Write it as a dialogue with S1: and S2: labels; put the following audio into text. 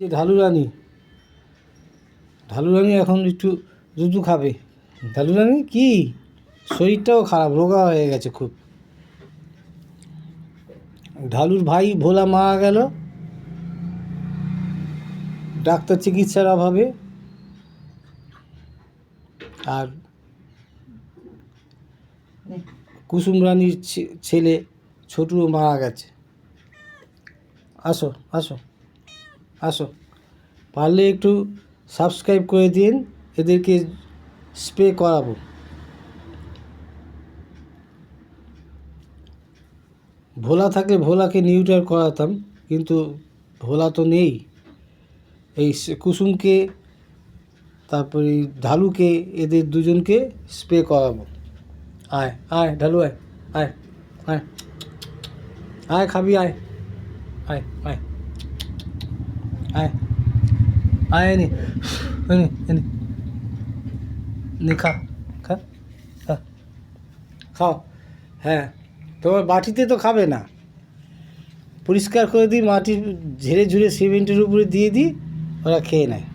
S1: যে ঢালু রানী ঢালু রানী এখন একটু দুধু খাবে। ঢালু রানী কি? শরীরটাও খারাপ, রোগা হয়ে গেছে খুব। ঢালুর ভাই ভোলা মারা গেল। ডাক্তার চিকিৎসার অভাবে। আর কুসুম রানীর ছেলে ছোটুও মারা গেছে। আসো আসো। আসো। পারলে একটু সাবস্ক্রাইব করে দিন, এদেরকে স্প্রে করাবো। ভোলা থাকলে ভোলাকে নিউটার করাতাম, কিন্তু ভোলা তো নেই। এই কুসুমকে, তারপরে ঢালুকে, এদের দুজনকে স্প্রে করাবো। আয় আয়, ঢালু আয় আয় আয়। আয় খাবি, আয়। আয় আয়। আয় আয় নি নে খা খা খা খাও হ্যাঁ তোমার বাটিতে তো খাবে না। পরিষ্কার করে দিই, মাটি ঝেড়ে ঝুড়ে সিমেন্টের উপরে দিয়ে দিই, ওরা খেয়ে নেয়।